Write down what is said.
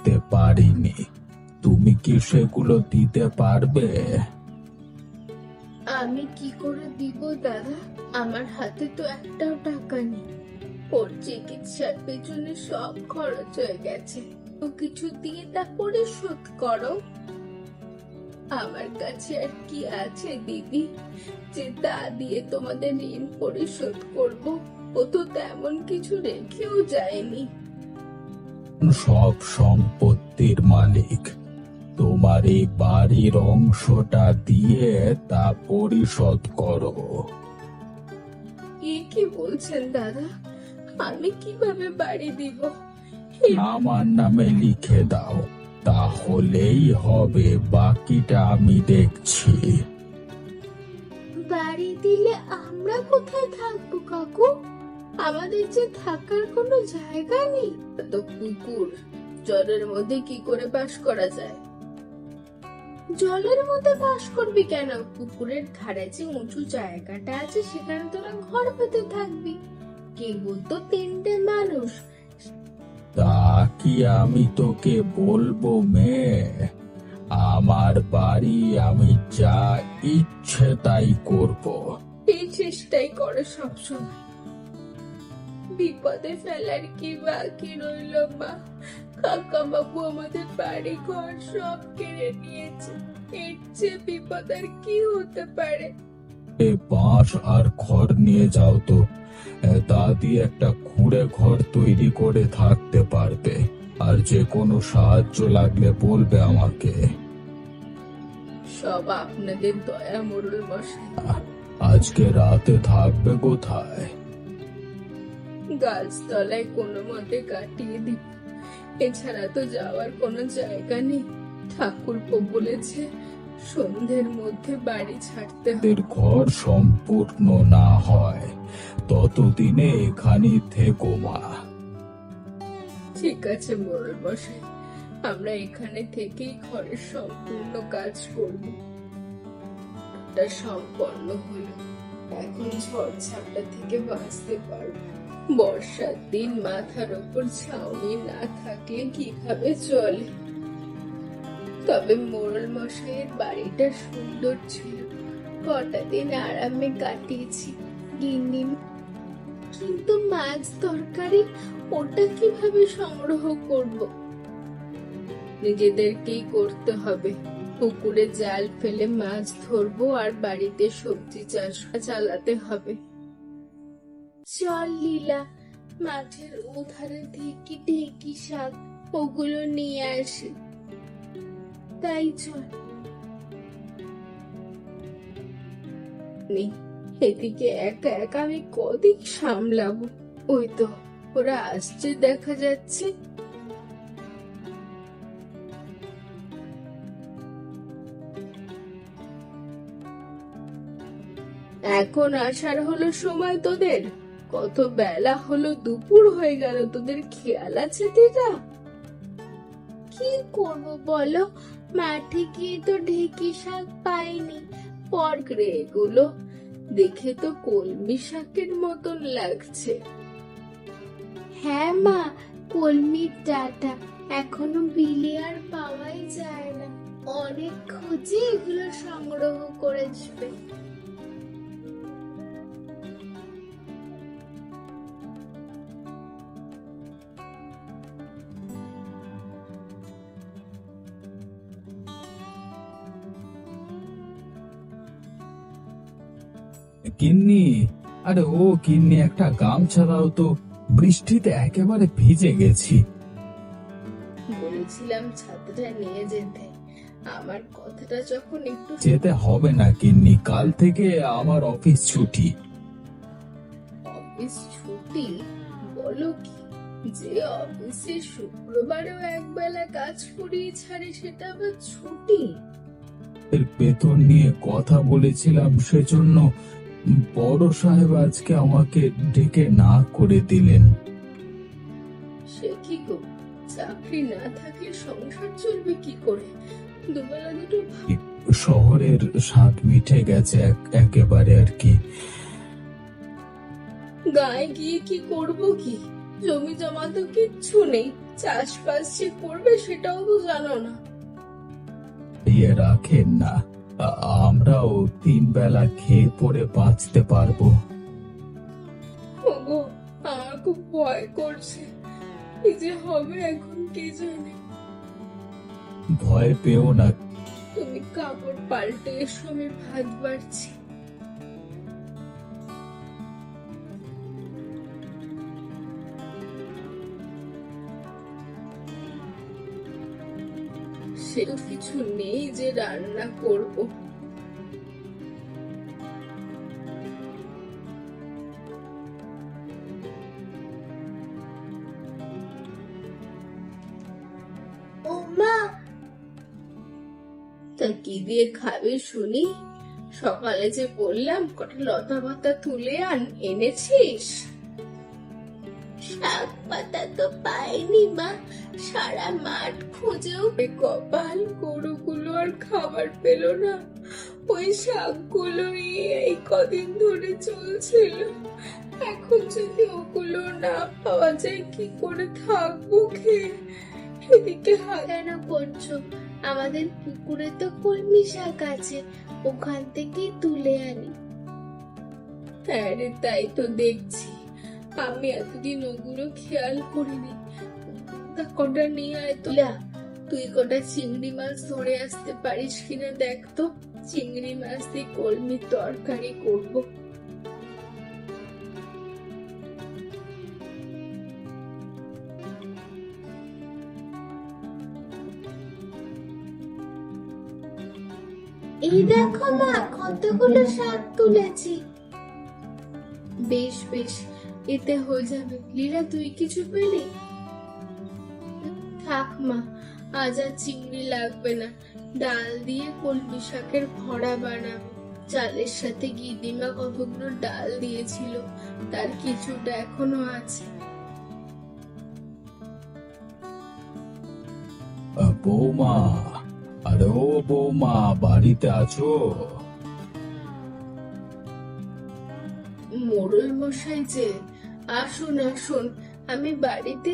আসতে পারিনি। তুমি কি সেগুলো দিতে পারবে? আমি কি করে দিব দাদা? আমার হাতে তো একটাও টাকা নেই। ওর চিকিৎসার পেছনে সব খরচ হয়ে গেছে। তো কিছু দিয়ে তা পরিশোধ করো। আমার কাছে আর কি আছে, দিদি? যে তা দিয়ে তোমাদের ঋণ পরিশোধ করব। ও তো তেমন কিছু রেখেও যায়নি। সব সম্পত্তির মালিক। তোমার এই বাড়ির অংশটা দিয়ে তা পরিশোধ করো। এ কি বলছেন দাদা? আমি কীভাবে বাড়ি দিব? আমার নামে লিখে দাও। তাহলেই হবে বাকিটা আমি দেখছি। বাড়ি দিলে আমরা কোথায় থাকব কাকু? আমাদের যে থাকার কোনো জায়গা নেই। তো পুকুর জলের মধ্যে কি করে বাস করা যায়? জলের মধ্যে বাস করবি কেন? পুকুরের ধারে যে উঁচু জায়গাটা আছে সেখানে তোরা ঘর পেতে থাকবি। কেবল তো তিনটে মানুষ। তা কি আমি তোকে বলব মেয়ে? আমার বাড়ি আমি যা ইচ্ছে তাই করব। এই চেষ্টাই করে সবসময়। বিপদে ফেলার কি বাকি রইল মা? কাকা বাবু আমাদের বাড়ি ঘর সব কেড়ে নিয়েছে। এর চেয়ে বিপদ আর কি হতে পারে? এ বাঁশ আর খড় নিয়ে যাও তো। এ, তা দিয়ে একটা খুঁড়ে ঘর তৈরি করে থাকতে পারবে। আর যে কোনো সাহায্য লাগলে বলবে আমাকে। সব আপনাদের দয়া মরুল মশাই। আজকে রাতে থাকবে কোথায়? গাছতলায় কোনো মতে কাটিয়ে দিব। এছাড়া তো যাওয়ার কোনো জায়গা নেই। ঠাকুরপো বলেছে সন্ধ্যের মধ্যে বাড়ি ছাড়তে হবে। ঘর সম্পূর্ণ না হয় ততদিনে এখানে থেকো মা। ঠিক আছে মোড়ল মশাই আমরা এখানে থেকেই ঘরের সম্পূর্ণ কাজ করব। সম্পন্ন হলো। এখন ঝড় ঝাপটা থেকে বাঁচতে পারব। বর্ষার দিন মাথার ওপর ছাউনি না থাকলে কীভাবে চলে? তবে মোড়ল মশাইয়ের বাড়িটা সুন্দর ছিল। কটা দিন আরামে কাটিয়েছি কিন্তু মাছ তরকারি, ওটা কীভাবে সংগ্রহ করব? নিজেদেরকেই করতে হবে। পুকুরে জাল ফেলে মাছ ধরবো আর বাড়িতে সবজি চাষ চালাতে হবে। চল লীলা মাঠের ওধারে ঢেকি ঢেকি শাক ওগুলো নিয়ে আসি। তাই চল এদিকে একা একা আমি কদিক সামলাবো? ওই তো, ওরা আসছে দেখা যাচ্ছে। এখন আসার হলো সময় তোদের? কত বেলা হলো, দুপুর হয়ে গেল, তোদের খেয়াল আছে দিদা? কি করব বলো? মাঠে গিয়ে তো ঢেকি শাক পাইনি, পর্ক রে এগুলো। দেখে তো কলমি শাকের মতন লাগছে। হ্যাঁ মা, কলমির ডাটা এখনও বিলে আর পাওয়াই যায় না। অনেক খুঁজে এগুলো সংগ্রহ করেছে কিন্নি? আরে ও কিন্নি একটা গামছা দাও তো। বৃষ্টিতে একেবারে ভিজে গেছি। বলেছিলাম ছাত্রটা নিয়ে যেতে। আমার কথাটা যখন একটু যেতে হবে না কাল থেকে আমার অফিস ছুটি। অফিস ছুটি? বলো কি? যে অফিসে শুক্রবারেও একবেলা কাজ করিয়ে ছাড়ে সেটা আবার ছুটি? এর বেতন নিয়ে কথা বলেছিলাম সেজন্য বড় সাহেব আজকে আমাকে ডেকে না করে দিলেন। সে কি গো? চাকরি না থাকলে সংসার চলবে কি করে? দুবেলা দুটো ভাত। শহরের স্বাদ মিটে গেছে এক- একেবারে আর কি। গায়ে গিয়ে কি করব কি? জমি জমা তো কিচ্ছু নেই। চাষবাস যে করবে সেটাও তো জানো না। ইয়ে রাখেন না। আমরাও তিন বেলা খেয়ে পরে বাঁচতে পারব। ওগো আমার খুব ভয় করছে। কি যে হবে এখন কে জানে। ভয় পেও না। তুমি কাপড় পাল্টে এসো আমি ভাত বাড়ছি। সে তো কিছু নেই যে রান্না করব। ও মা! তা কি দিয়ে খাবে শুনি? সকালে যে বললাম কটা লতা পাতা তুলে আন এনেছিস? শাক পাতা তো পাইনি মা। সারা মাঠ খুঁজেও কপাল গরুগুলো আর খাবার পেল না। ওই শাকগুলোই এই কদিন ধরে চলছিল। এখন যদি ওগুলো না পাওয়া যায় কি করে থাকব খেয়ে এদিকে কেন করছ? আমাদের পুকুরে তো কলমি শাক আছে ওখান থেকে তুলে আনি। হ্যাঁ তাই তো দেখছি। আমি এতদিন ওগুলো খেয়াল করিনি। তা কটা নিয়ে আয় তো। তুই কটা চিংড়ি মাছ ধরে আসতে পারিস কিনা দেখ তো। চিংড়ি মাছ দিয়ে কলমির তরকারি করব। এই দেখো মা কতগুলো শাক তুলেছি। বেশ বেশ। এতে হয়ে যাবে। লীলা তুই কিছু পেলি? থাক মা আজ আর চিংড়ি লাগবে না। ডাল দিয়ে কলমি শাকের ভরা বানাবো। চালের সাথে গিদিমা কতগুলো ডাল দিয়েছিল তার কিছুটা এখনও আছে। বৌমা আরে ও বৌমা বাড়িতে আছো? মোড়ল মশাই যে আসুন আসুন আমি বাড়িতে